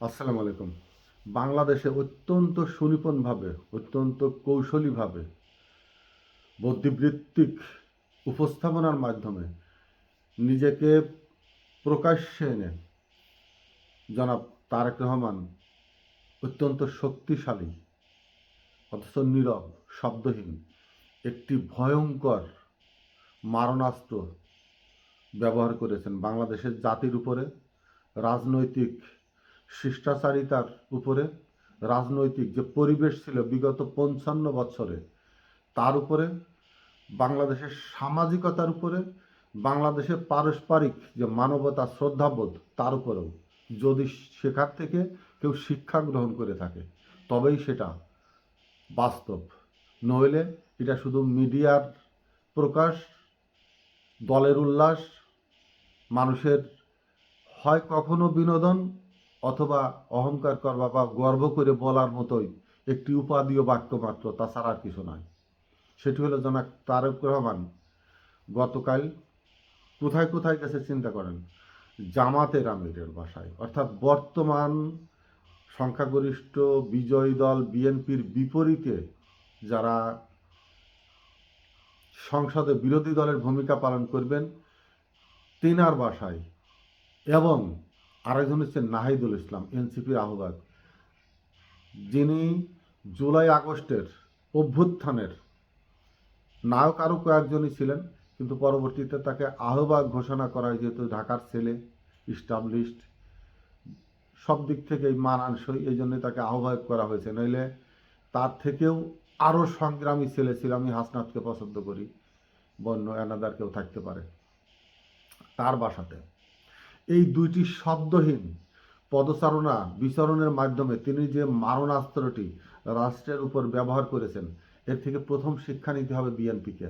আসসালামু আলাইকুম। বাংলাদেশে অত্যন্ত সুনিপুণভাবে, অত্যন্ত কৌশলীভাবে বুদ্ধিবৃত্তিক উপস্থাপনার মাধ্যমে নিজেকে প্রকাশ্যে এনে জনাব তারেক রহমান অত্যন্ত শক্তিশালী, অথচ নীরব, শব্দহীন একটি ভয়ঙ্কর মারণাস্ত্র ব্যবহার করেছেন বাংলাদেশের জাতির উপরে রাজনৈতিক শিষ্টাচারিতার উপরে রাজনৈতিক যে পরিবেশ ছিল বিগত পঞ্চান্ন বছরে, তার উপরে, বাংলাদেশের সামাজিকতার উপরে, বাংলাদেশের পারস্পরিক যে মানবতা, শ্রদ্ধাবোধ, তার উপরেও। যদি সেখান থেকে কেউ শিক্ষা গ্রহণ করে থাকে, তবেই সেটা বাস্তব। নইলে এটা শুধু মিডিয়ার প্রকাশ, দলের উল্লাস, মানুষের হয় কখনো বিনোদন অথবা অহংকার করবা বা গর্ব করে বলার মতোই একটি উপাদীয় বাক্য মাত্র, তাছাড়া আর কিছু নয় সেটি হলো জনাক তারেক রহমান গতকাল কোথায় কোথায় গেছে চিন্তা করেন? জামাতের আমিরের বাসায়। অর্থাৎ বর্তমান সংখ্যাগরিষ্ঠ বিজয়ী দল বিএনপির বিপরীতে যারা সংসদে বিরোধী দলের ভূমিকা পালন করবেন, তিনার বাসায় এবং আরেকজন হচ্ছেন নাহিদুল ইসলাম এনসিপির আহ্বায়ক। যিনি জুলাই আগস্টের অভ্যুত্থানের নায়ক আরও কয়েকজনই ছিলেন, কিন্তু পরবর্তীতে তাকে আহ্বায়ক ঘোষণা করা হয় যেহেতু ঢাকার ছেলে ইস্টাবলিশড সব দিক থেকেই মানানসই, এই জন্য তাকে আহ্বায়ক করা হয়েছে। নইলে তার থেকেও আরও সংগ্রামী ছেলে ছিল, আমি হাসনাথকে পছন্দ করি, বন্য এনাদার থাকতে পারে তার বাসাতে। এই দুইটি শব্দহীন পদচারণা বিচরণের মাধ্যমে তিনি যে মারণাস্ত্রটি রাষ্ট্রের উপর ব্যবহার করেছেন, এর থেকে প্রথম শিক্ষা নিতে হবে বিএনপিকে।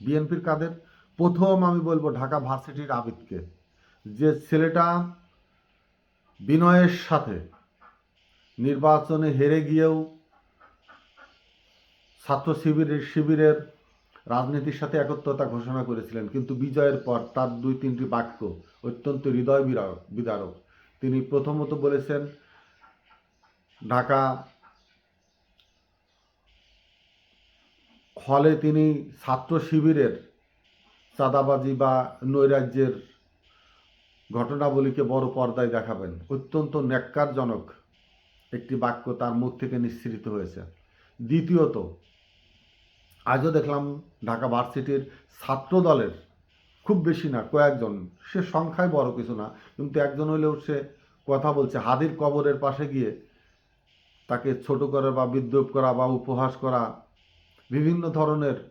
বিএনপির কাদের? প্রথম আমি বলব ঢাকা ভার্সিটির আবিদকে। যে ছেলেটা বিনয়ের সাথে নির্বাচনে হেরে গিয়েও ছাত্র শিবিরের শিবিরের রাজনীতির সাথে একত্রতা ঘোষণা করেছিলেন, কিন্তু বিজয়ের পর তার দুই তিনটি বাক্য অত্যন্ত হৃদয় বিদারক। তিনি প্রথমত বলেছেন, ঢাকা হলে তিনি ছাত্র শিবিরের চাঁদাবাজি বা নৈরাজ্যের ঘটনাবলীকে বড় পর্দায় দেখাবেন। অত্যন্ত ন্যাক্কারজনক একটি বাক্য তার মুখ থেকে নিঃসৃত হয়েছে। দ্বিতীয়ত আজও দেখলাম ঢাকা ভার্সিটির ছাত্র দলের খুব বেশি না, কয়েকজন। সে সংখ্যায় বড় কিছু না, কিন্তু একজন হলেও সে কথা বলছে, হাদির কবরের পাশে গিয়ে তাকে ছোট করা বা বিদ্রুপ করা বা উপহাস করা, বিভিন্ন ধরনের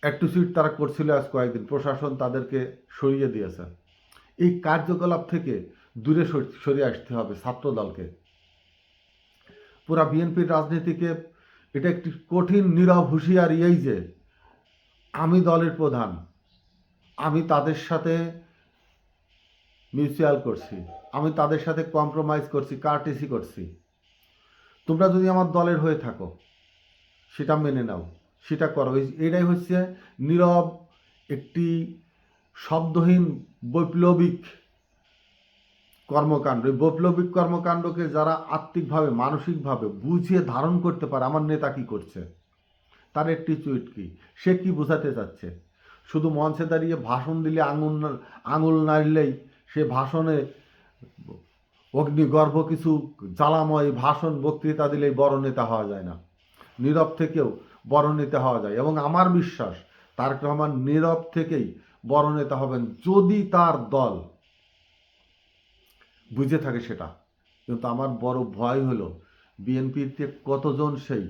অ্যাক্টিভিটি তারা করছিল আজ কয়েকদিন। প্রশাসন তাদেরকে সরিয়ে দিয়েছে। এই কার্যকলাপ থেকে দূরে সর- সরিয়ে আসতে হবে ছাত্র দলকে পুরা বিএনপির রাজনীতিকে এটা একটি কঠিন, নীরব হুঁশিয়ারি এই যে, আমি দলের প্রধান, আমি তাদের সাথে মিউচুয়াল করছি, আমি তাদের সাথে কম্প্রোমাইজ করছি কার্টিসি করছি। তোমরা যদি আমার দলের হয়ে থাকো, সেটা মেনে নাও, সেটা করো। এটাই হচ্ছে নীরব একটি শব্দহীন, বৈপ্লবিক কর্মকাণ্ড, এই বৈপ্লবিক কর্মকাণ্ডকে যারা আত্মিকভাবে, মানসিকভাবে বুঝিয়ে ধারণ করতে পারে, আমার নেতা কি করছে? তার একটি টুইট কি? সে কি বোঝাতে চাচ্ছে? শুধু মঞ্চে দাঁড়িয়ে ভাষণ দিলে আঙুল আঙুল নাড়লেই সে ভাষণে অগ্নিগর্ভ কিছু জ্বালাময় ভাষণ, বক্তৃতা দিলেই বড় নেতা হওয়া যায় না। নীরব থেকেও বড় নেতা হওয়া যায়। এবং আমার বিশ্বাস, তারেক রহমান নীরব থেকেই বড় নেতা হবেন যদি তার দল বুঝে থাকে সেটা। কিন্তু আমার বড় ভয় হলো বিএনপিতে কতজন সেই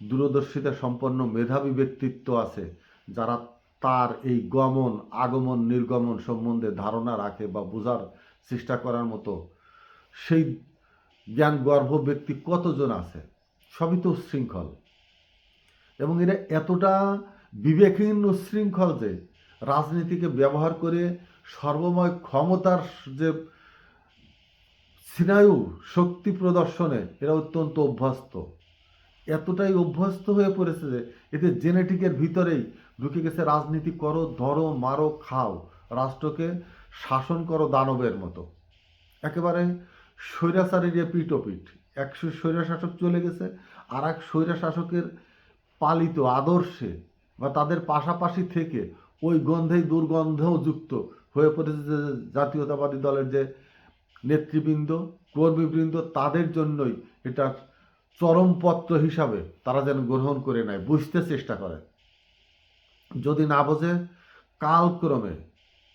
দূরদর্শিতা সম্পন্ন মেধাবী ব্যক্তিত্ব আছে, যারা তার এই গমন, আগমন, নির্গমন সম্বন্ধে ধারণা রাখে বা বোঝার চেষ্টা করার মতো সেই জ্ঞান গর্ভ ব্যক্তি কতজন আছে, সবই তো শৃঙ্খল এবং এরা এতটা বিবেকহীন উচ্ছৃঙ্খল যে রাজনীতিকে ব্যবহার করে সর্বময় ক্ষমতার যে স্নায়ু শক্তি প্রদর্শনে এরা অত্যন্ত অভ্যস্ত। এতটাই অভ্যস্ত হয়ে পড়েছে যে এতে জেনেটিকের ভিতরেই ঢুকে গেছে রাজনীতি করো, ধরো, মারো, খাও, রাষ্ট্রকে শাসন করো দানবের মতো। একেবারে স্বৈরাচারের যে পিটোপিট এক স্বৈরা শাসক চলে গেছে আর এক স্বৈরা শাসকের পালিত আদর্শে বা তাদের পাশাপাশি থেকে ওই গন্ধেই দুর্গন্ধেও যুক্ত হয়ে পড়েছে জাতীয়তাবাদী দলের যে নেতৃবৃন্দ, কর্মীবৃন্দ তাদের জন্যই এটা চরমপত্র হিসাবে তারা যেন গ্রহণ করে নেয়, বুঝতে চেষ্টা করে। যদি না বোঝে, কালক্রমে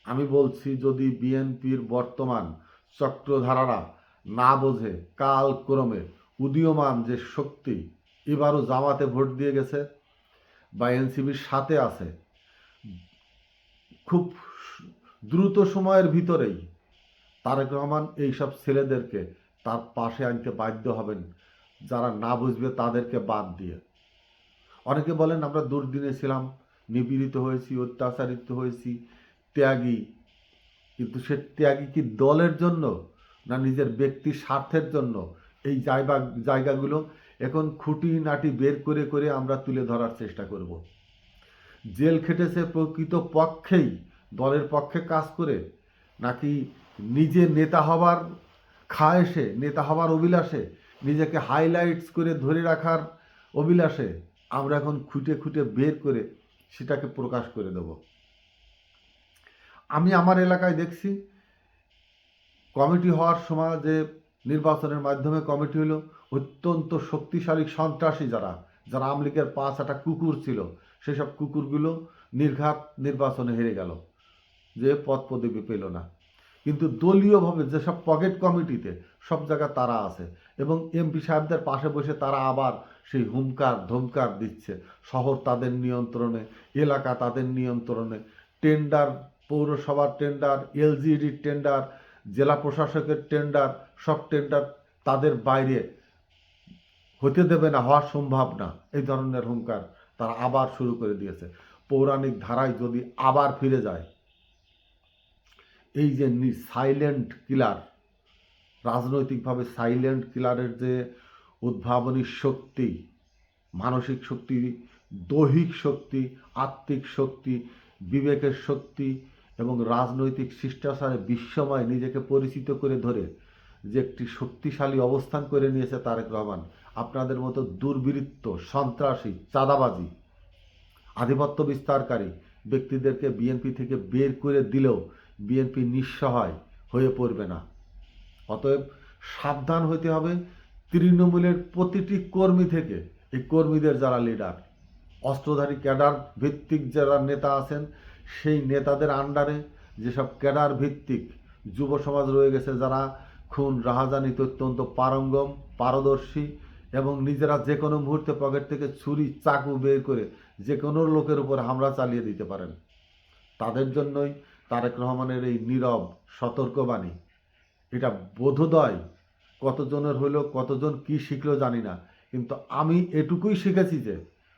আমি বলছি, যদি বিএনপির বর্তমান চক্রধারারা না বোঝে, কালক্রমে উদীয়মান যে শক্তি এবারও জামাতে ভোট দিয়ে গেছে বা এনসিবির সাথে আছে, খুব দ্রুত সময়ের ভিতরেই তারেক রহমান এইসব ছেলেদেরকে তার পাশে আনতে বাধ্য হবেন। যারা না বুঝবে তাদেরকে বাদ দিয়ে। অনেকে বলেন, আমরা দুর্দিনে ছিলাম, নিপীড়িত হয়েছি, অত্যাচারিত হয়েছি, ত্যাগী। কিন্তু সে ত্যাগী কি দলের জন্য না নিজের ব্যক্তি স্বার্থের জন্য? এই জায়গা, জায়গাগুলো এখন খুঁটি নাটি বের করে করে আমরা তুলে ধরার চেষ্টা করব। জেল খেটেছে প্রকৃত পক্ষেই, দলের পক্ষে কাজ করে। নাকি নিজে নেতা হবার খায়েসে নেতা হবার অভিলাষে, নিজেকে হাইলাইটস করে ধরে রাখার অভিলাষে আমরা এখন খুঁটে খুঁটে বের করে সেটাকে প্রকাশ করে দেব। আমি আমার এলাকায় দেখছি, কমিটি হওয়ার সময় যে নির্বাচনের মাধ্যমে কমিটি হলো, অত্যন্ত শক্তিশালী সন্ত্রাসী যারা যারা আমলিকের পাঁচ একটা কুকুর ছিল, সেসব কুকুরগুলো নির্ঘাত নির্বাচনে হেরে গেল। যে পদ পদবি পেল না। কিন্তু দলীয়ভাবে যেসব পকেট কমিটিতে সব জায়গায় তারা আছে এবং এমপি সাহেবদের পাশে বসে তারা আবার সেই হুমকার ধমকার দিচ্ছে। শহর তাদের নিয়ন্ত্রণে, এলাকা তাদের নিয়ন্ত্রণে। টেন্ডার, পৌরসভার টেন্ডার এলজিডির টেন্ডার, জেলা প্রশাসকের টেন্ডার, সব টেন্ডার তাদের বাইরে হতে দেবে না, হওয়া সম্ভব না। এই ধরনের হুঙ্কার তারা আবার শুরু করে দিয়েছে। পৌরাণিক ধারায় যদি আবার ফিরে যায় এই যে সাইলেন্ট কিলার রাজনৈতিকভাবে সাইলেন্ট কিলারের যে উদ্ভাবনী শক্তি, মানসিক শক্তি, দৈহিক শক্তি, আত্মিক শক্তি, বিবেকের শক্তি এবং রাজনৈতিক শিষ্টাচারে বিশ্বময় নিজেকে পরিচিত করে ধরে যে একটি শক্তিশালী অবস্থান করে নিয়েছে তারেক রহমান। আপনাদের মতো দুর্বৃত্ত, সন্ত্রাসী, চাঁদাবাজি, আধিপত্য বিস্তারকারী ব্যক্তিদেরকে বিএনপি থেকে বের করে দিলেও বিএনপি নিঃসহায় হয়ে পড়বে না। অতএব সাবধান হতে হবে। তৃণমূলের প্রতিটি কর্মী থেকে এই কর্মীদের যারা লিডার অস্ত্রধারী ক্যাডার ভিত্তিক যারা নেতা আছেন, সেই নেতাদের আন্ডারে যেসব ক্যাডার ভিত্তিক যুব সমাজ রয়ে গেছে, যারা খুন রাহাজানিতে অত্যন্ত পারঙ্গম, পারদর্শী এবং নিজেরা যে কোনো মুহূর্তে পকেট থেকে ছুরি, চাকু বের করে যে কোনো লোকের উপর হামলা চালিয়ে দিতে পারেন। তাদের জন্যই তারেক রহমানের এই নীরব, সতর্কবাণী, এটা বোধোদয় কতজনের হলো কতজন কি শিখলো জানি না। কিন্তু আমি এটুকুই শিখেছি যে,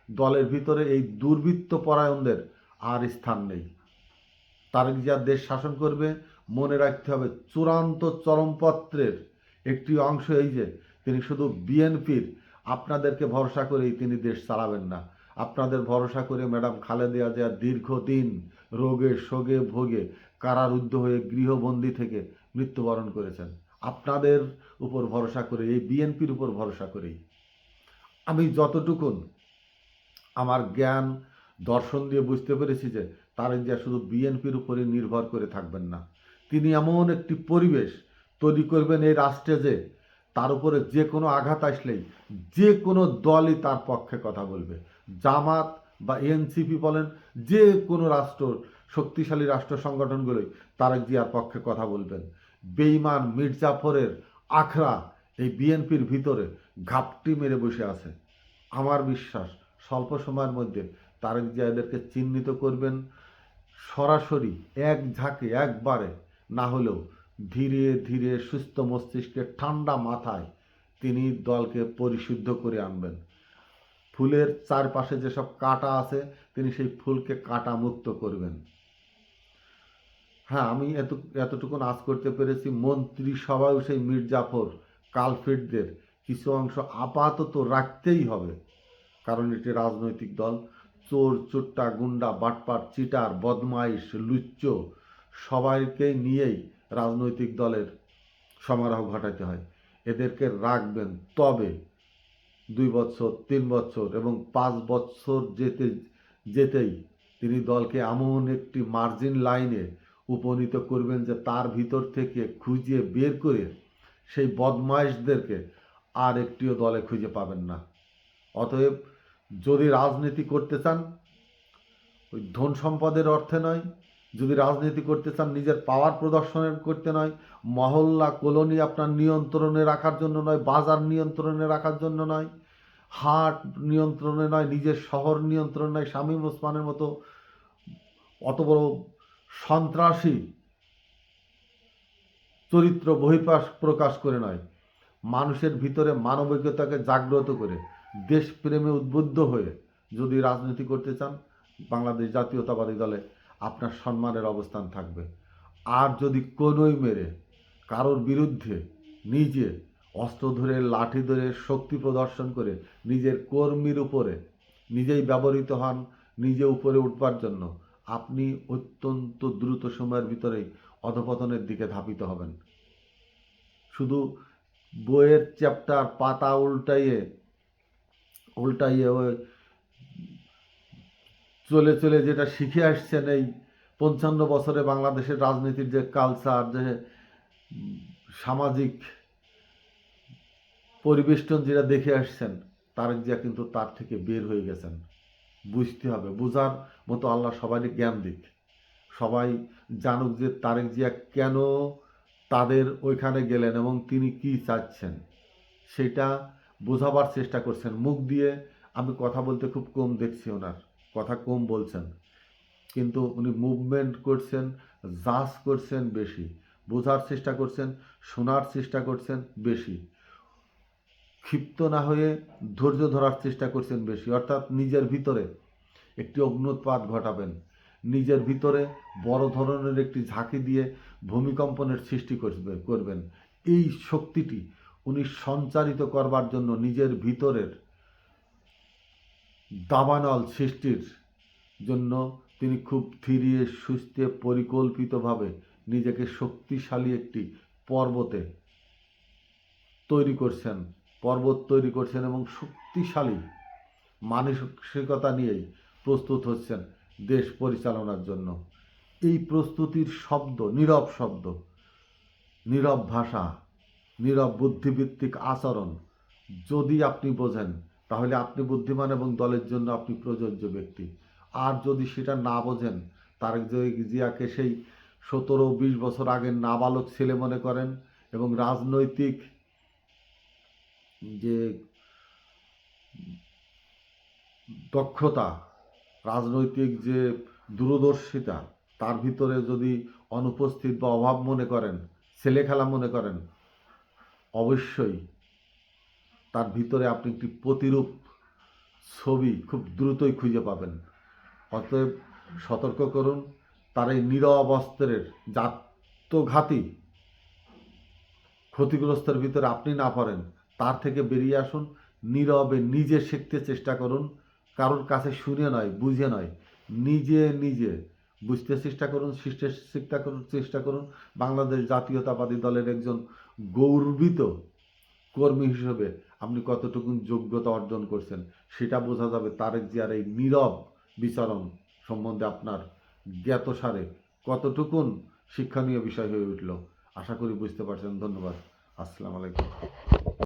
দলের ভিতরে এই দুর্বৃত্ত পরায়ণদের আর স্থান নেই। তারেক জিয়া দেশ শাসন করবে, মনে রাখতে হবে চূড়ান্ত চরমপত্রের একটি অংশ এই যে, তিনি শুধু বিএনপির, আপনাদেরকে ভরসা করেই তিনি দেশ চালাবেন না। আপনাদের ভরসা করে ম্যাডাম খালেদা জিয়া দীর্ঘদিন রোগে শোগে ভোগে কারারুদ্ধ হয়ে গৃহবন্দী থেকে মৃত্যুবরণ করেছেন। আপনাদের উপর ভরসা করে, এই বিএনপির উপর ভরসা করেই। আমি যতটুকুন আমার জ্ঞান, দর্শন দিয়ে বুঝতে পেরেছি যে তারেক জিয়া শুধু বিএনপির উপরে নির্ভর করে থাকবেন না। তিনি এমন একটি পরিবেশ তৈরি করবেন এই রাষ্ট্রে যে তার উপরে যে কোনো আঘাত আসলেই যে কোনো দলই তার পক্ষে কথা বলবে। জামাত বা এনসিপি বলেন যে কোনো রাষ্ট্র, শক্তিশালী রাষ্ট্র সংগঠনগুলোই তারেক জিয়ার পক্ষে কথা বলবেন। বেইমান মির্জাফরের আখড়া এই বিএনপির ভিতরে ঘাপটি মেরে বসে আছে। আমার বিশ্বাস স্বল্প সময়ের মধ্যে তারেক জিয়া এদেরকে চিহ্নিত করবেন সরাসরি এক ঝাঁকে একবারে, না হলেও ধীরে ধীরে সুস্থ মস্তিষ্কে ঠান্ডা মাথায় তিনি দলকে পরিশুদ্ধ করে আনবেন। ফুলের চারপাশে যেসব কাঁটা আছে, তিনি সেই ফুলকে কাঁটা মুক্ত করবেন। হ্যাঁ আমি এত এতটুকুন আজ করতে পেরেছি। মন্ত্রিসভায় সেই মির্জাফর কালফেটদের কিছু অংশ আপাতত রাখতেই হবে। কারণ এটি রাজনৈতিক দল। চোর, চোট্টা, গুন্ডা, বাটপাট, চিটার, বদমাইশ, লুচ্চ সবাইকে নিয়েই রাজনৈতিক দলের সমারোহ ঘটাতে হয়। এদেরকে রাখবেন তবে। দুই বছর, তিন বছর এবং পাঁচ বছর যেতে, যেতেই তিনি দলকে এমন একটি মার্জিন লাইনে উপনীত করবেন যে তার ভিতর থেকে খুঁজে বের করে সেই বদমাইশদেরকে আর একটিও দলে খুঁজে পাবেন না। অতএব যদি রাজনীতি করতে চান, ওই ধন সম্পদের অর্থে নয় যদি রাজনীতি করতে চান, নিজের পাওয়ার প্রদর্শনের করতে নয়, মহল্লা কলোনি আপনার নিয়ন্ত্রণে রাখার জন্য নয়, বাজার নিয়ন্ত্রণে রাখার জন্য নয়, হাট নিয়ন্ত্রণে নয়, নিজের শহর নিয়ন্ত্রণে নয়, শামীম ওসমানের মতো অত বড় সন্ত্রাসী চরিত্র বহিপ্রাস প্রকাশ করে নয়। মানুষের ভিতরে মানবিকতাকে জাগ্রত করে, দেশপ্রেমে উদ্বুদ্ধ হয়ে যদি রাজনীতি করতে চান, বাংলাদেশ জাতীয়তাবাদী দলে আপনার সম্মানের অবস্থান থাকবে। আর যদি কোনোই মেরে কারোর বিরুদ্ধে নিজে অস্ত্র ধরে, লাঠি ধরে, শক্তি প্রদর্শন করে নিজের কর্মীর উপরে নিজেই ব্যবহৃত হন, নিজে উপরে উঠবার জন্য, আপনি অত্যন্ত দ্রুত সময়ের ভিতরেই অধপতনের দিকে ধাপিত হবেন। শুধু বইয়ের চ্যাপ্টার পাতা উল্টাইয়ে উল্টাইয়ে ওই চলে চলে যেটা শিখে আসছেন এই পঞ্চান্ন বছরে বাংলাদেশের রাজনীতির যে কালচার যে সামাজিক পরিবেষ্টন যেটা দেখে আসছেন, তারেক জিয়া কিন্তু তার থেকে বের হয়ে গেছেন। বুঝতে হবে, বোঝার মতো আল্লাহ সবাইকে জ্ঞান দিক। সবাই জানুক যে তারেক জিয়া কেন তাদের ওইখানে গেলেন এবং তিনি কি চাচ্ছেন। সেটা বোঝাবার চেষ্টা করছেন। মুখ দিয়ে আমি কথা বলতে খুব কম দেখছি ওনার। কথা কম বলছেন, কিন্তু উনি মুভমেন্ট করছেন জাজ করছেন বেশি, বোঝার চেষ্টা করছেন, শোনার চেষ্টা করছেন বেশি, ক্ষিপ্ত না হয়ে ধৈর্য ধরার চেষ্টা করছেন বেশি, অর্থাৎ নিজের ভিতরে একটি অগ্নুৎপাত ঘটাবেন, নিজের ভিতরে বড় ধরনের একটি ঝাঁকি দিয়ে ভূমিকম্পনের সৃষ্টি করবে, করবেন। এই শক্তিটি উনি সঞ্চারিত করবার জন্য নিজের ভিতরের দাবানল সৃষ্টির জন্য তিনি খুব ধীরে, সুস্থে, পরিকল্পিতভাবে নিজেকে শক্তিশালী একটি পর্বতে তৈরি করছেন। পর্বত তৈরি করছেন এবং শক্তিশালী মানসিকতা নিয়েই প্রস্তুত হচ্ছেন দেশ পরিচালনার জন্য। এই প্রস্তুতির শব্দ, নীরব শব্দ, নীরব ভাষা, নীরব বুদ্ধিভিত্তিক আচরণ যদি আপনি বোঝেন তাহলে আপনি বুদ্ধিমান এবং দলের জন্য আপনি প্রযোজ্য ব্যক্তি। আর যদি সেটা না বোঝেন, তারেক জিয়াকে সেই সতেরো বিশ বছর আগের নাবালক ছেলে মনে করেন এবং রাজনৈতিক যে দক্ষতা, রাজনৈতিক যে দূরদর্শিতা, তার ভিতরে যদি অনুপস্থিত বা অভাব মনে করেন ছেলে খেলা মনে করেন, অবশ্যই তার ভিতরে আপনি একটি প্রতিরূপ ছবি খুব দ্রুতই খুঁজে পাবেন। অতএব সতর্ক করুন, তার এই নীরব অস্ত্রের জাত্যঘাতী ক্ষতিগ্রস্তের ভিতরে আপনি না পারেন তার থেকে বেরিয়ে আসুন, নীরবে নিজে শিখতে চেষ্টা করুন, কারোর কাছে শুনে নয়, বুঝে নয়, নিজে নিজে বুঝতে চেষ্টা করুন, শিখতে শিখতে করুন, চেষ্টা করুন। বাংলাদেশ জাতীয়তাবাদী দলের একজন গৌরবিত কর্মী হিসেবে আপনি কতটুকু যোগ্যতা অর্জন করছেন, সেটা বোঝা যাবে তারেক জিয়ার এই নীরব বিচরণ সম্বন্ধে আপনার জ্ঞাতসারে কতটুকুন শিক্ষণীয় বিষয় হয়ে উঠল। আশা করি বুঝতে পারছেন। ধন্যবাদ। আসসালামু আলাইকুম।